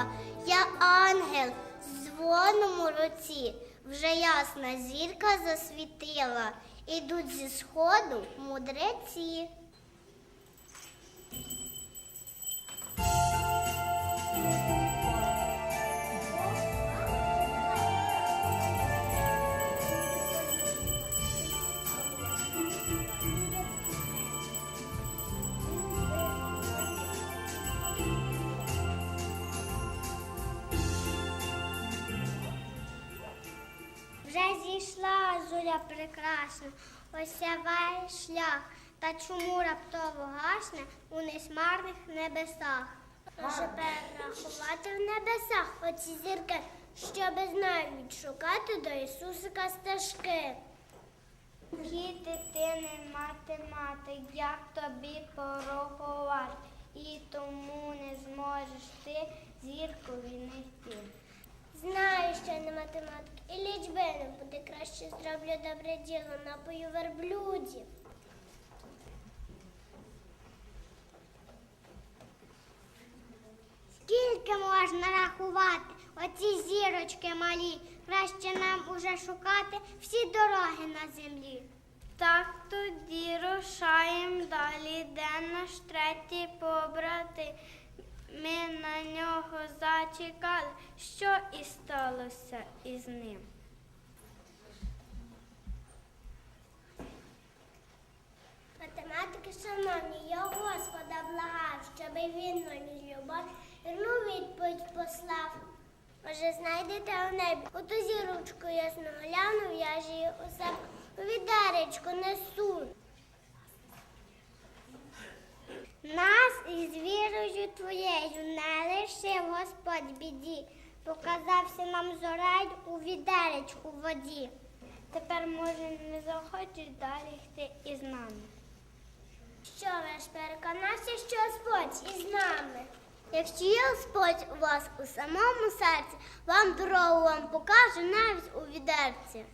очікуванні. Я ангел з дзвоном у руці. Вже ясна зірка засвітила. Ідуть зі сходу мудреці. Прекрасна, осяває шлях, та чому раптово гасне у несмарних небесах. Може перерахувати в небесах оці зірки, щоби знають шукати до Ісусика стежки. Діти ти не математик, як тобі порахувати, і тому не зможеш ти зірку віднайти. Знаю, що не математик, і лічби не буде краще зроблю добре діло напою верблюдів. Скільки можна рахувати? Оці зірочки малі. Краще нам уже шукати всі дороги на землі. Так тоді рушаємо далі, де наш третій побрати. Ми на нього зачекали, що і сталося із ним. Математики, шановні, я Господа благав, щоби він мені любов вірну відповідь послав. Може, знайдете у небі оту зірочку ясну гляну, я ж її у себе у відеречку несу. Нас із вірою твоєю не лишив Господь біді, показався нам зорею у відеречку воді. Тепер, може, не захочеш далі йти із нами. Що ви ж переконався, що Господь із нами? Якщо є Господь у вас у самому серці, вам дорогу вам покаже навіть у відерці.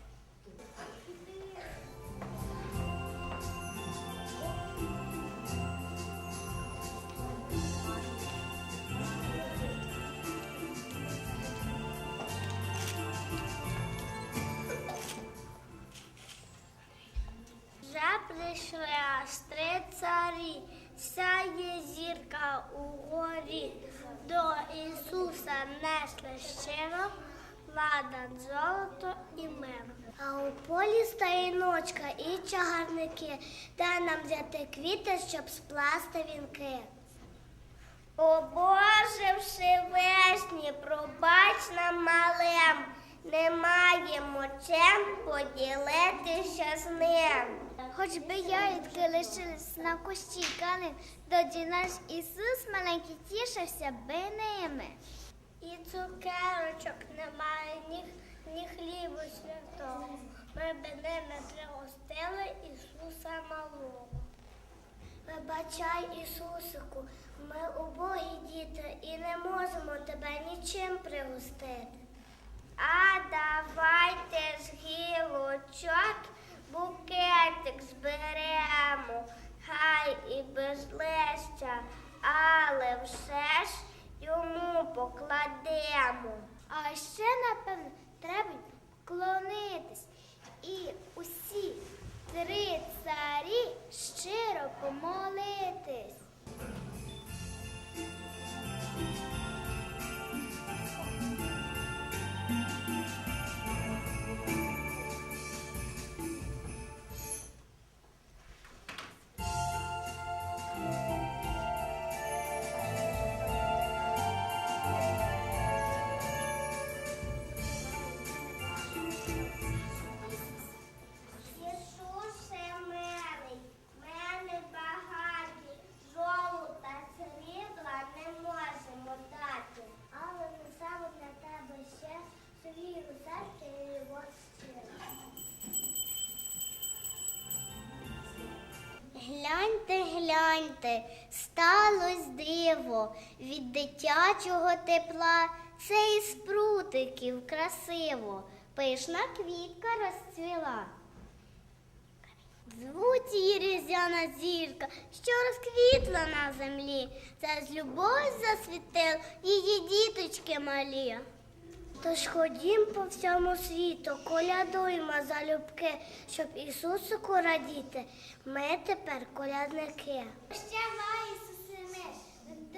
Царі, сяє зірка у горі, до Ісуса несли щиро, ладан, золото і мир. А у полі стоїночка і чагарники, де нам взяти квіти, щоб спласти вінки. О Боже Всевишній, пробач нам малим, не маємо чим поділитися з ним. Хоч би яйцки лишились на кущі калин, тоді наш Ісус маленький тішився би ними. І цукерочок немає, ні, ні хлібу святого. Ми би ними пригостили Ісуса малого. Вибачай, Ісусику, ми убогі діти і не можемо тебе нічим пригостити. А давайте з гілочок букетик зберемо, хай і без листя, але все ж йому покладемо. А ще, напевно, треба клонитись і усі гляньте, сталось диво від дитячого тепла. Це із прутиків красиво, пишна квітка розцвіла. Звуть її різдвяна зірка, що розквітла на землі. Це з любові засвітил її діточки малі. Тож ходім по всьому світу, колядуємо залюбки, щоб Ісусику радіти. Ми тепер колядники. Прощавай, Ісусе, ми в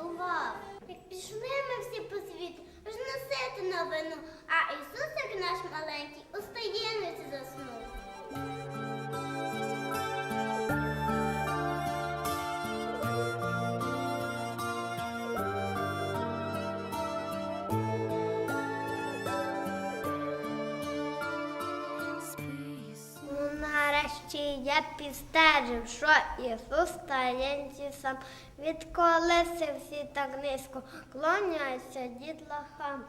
Чатував. Як пішли ми всі по світу, ж носити новину, а Ісусик наш маленький у стаєнниці заснув. Підстежив, що Ісус таєнці сам відколи се всі так низько клоняються дітлахам.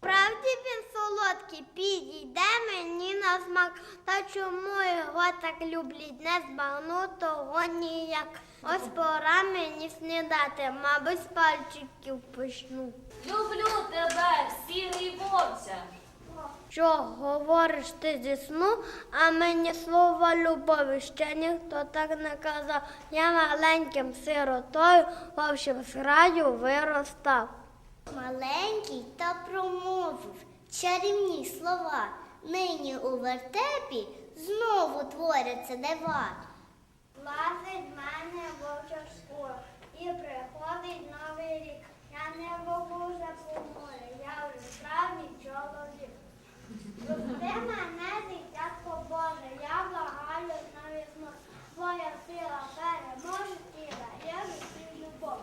Правді він солодкий, підійде мені на смак, та чому його так люблять, не збагну того ніяк. Ось пора мені снідати, мабуть, пальчиків почну. Люблю тебе, сірий вовця. Що говориш ти зі сну, а мені слова любові ще ніхто так не казав. Я маленьким сиротою вовчим з краю виростав. Маленький та промовив чарівні слова. Нині у вертепі знову творяться дива. Лазить мене вовча шкура і приходить новий рік. Я не бабуся по морі, я вже справді. Прости мене, дитятко Боже, я благаю на весну. Твоя сила переможе і дає всім любов.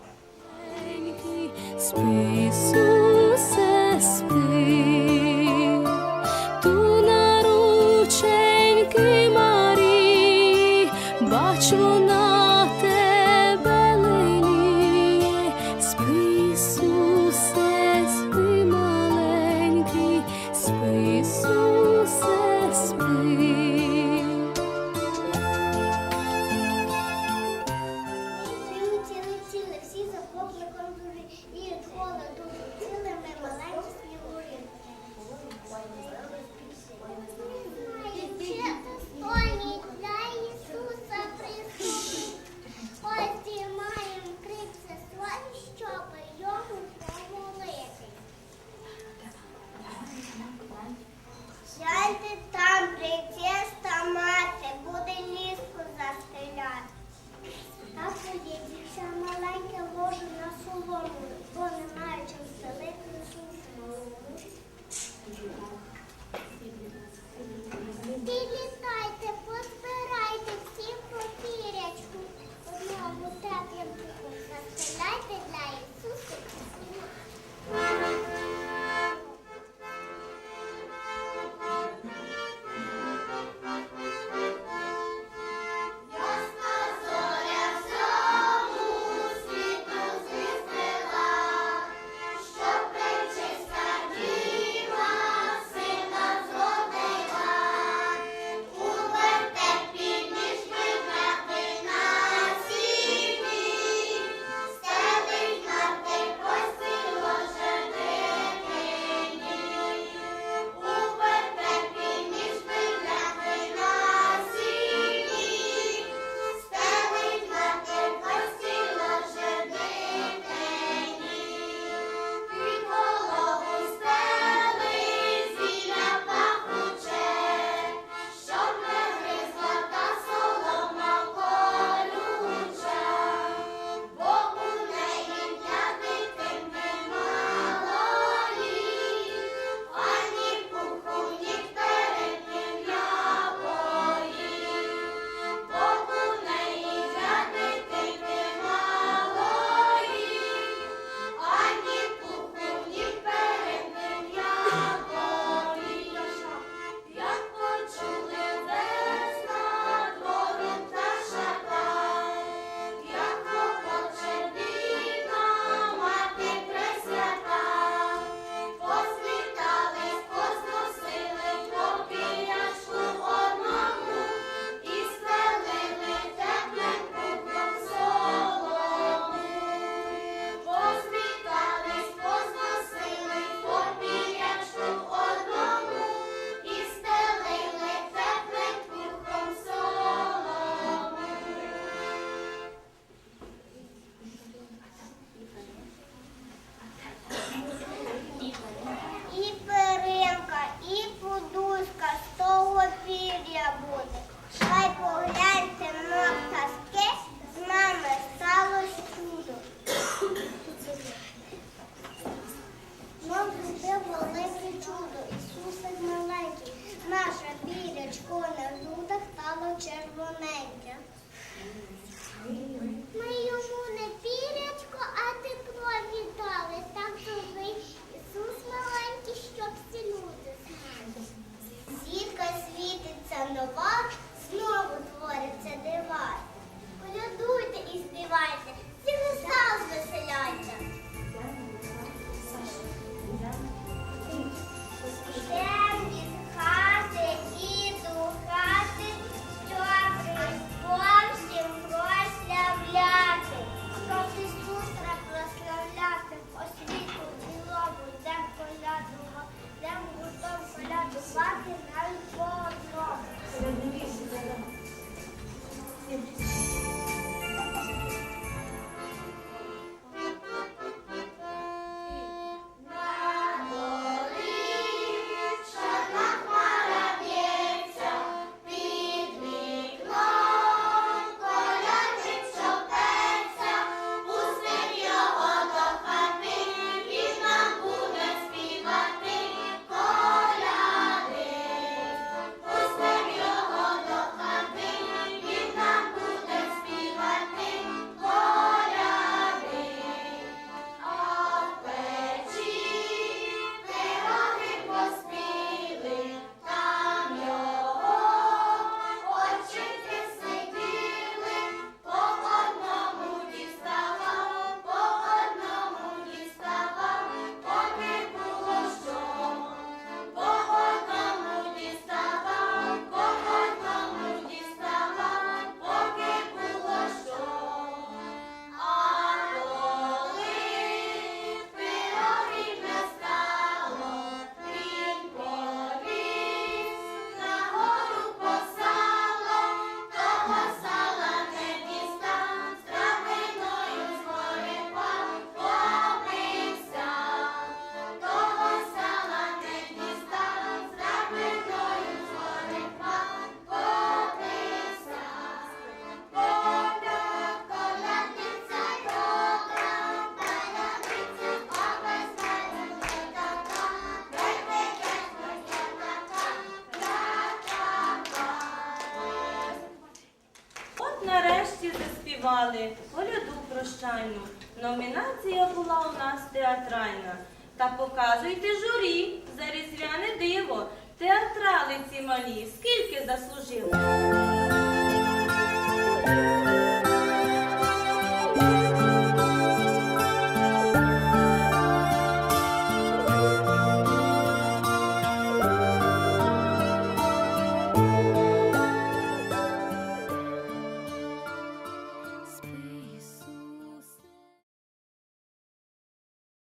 Це велике чудо, Ісусик маленький, наша білячко на грудах стало червоненьке. Ми йому не пірячко, а тепло віддали. Так живий Ісус маленький, щоб всі люди знали. Зірка світиться нова, знову твориться дива. Колядуйте і співайте, всіх нас веселяться. Номінація була у нас театральна. Та показуйте журі за різдвяне диво. Театрали ці малі, скільки заслужили?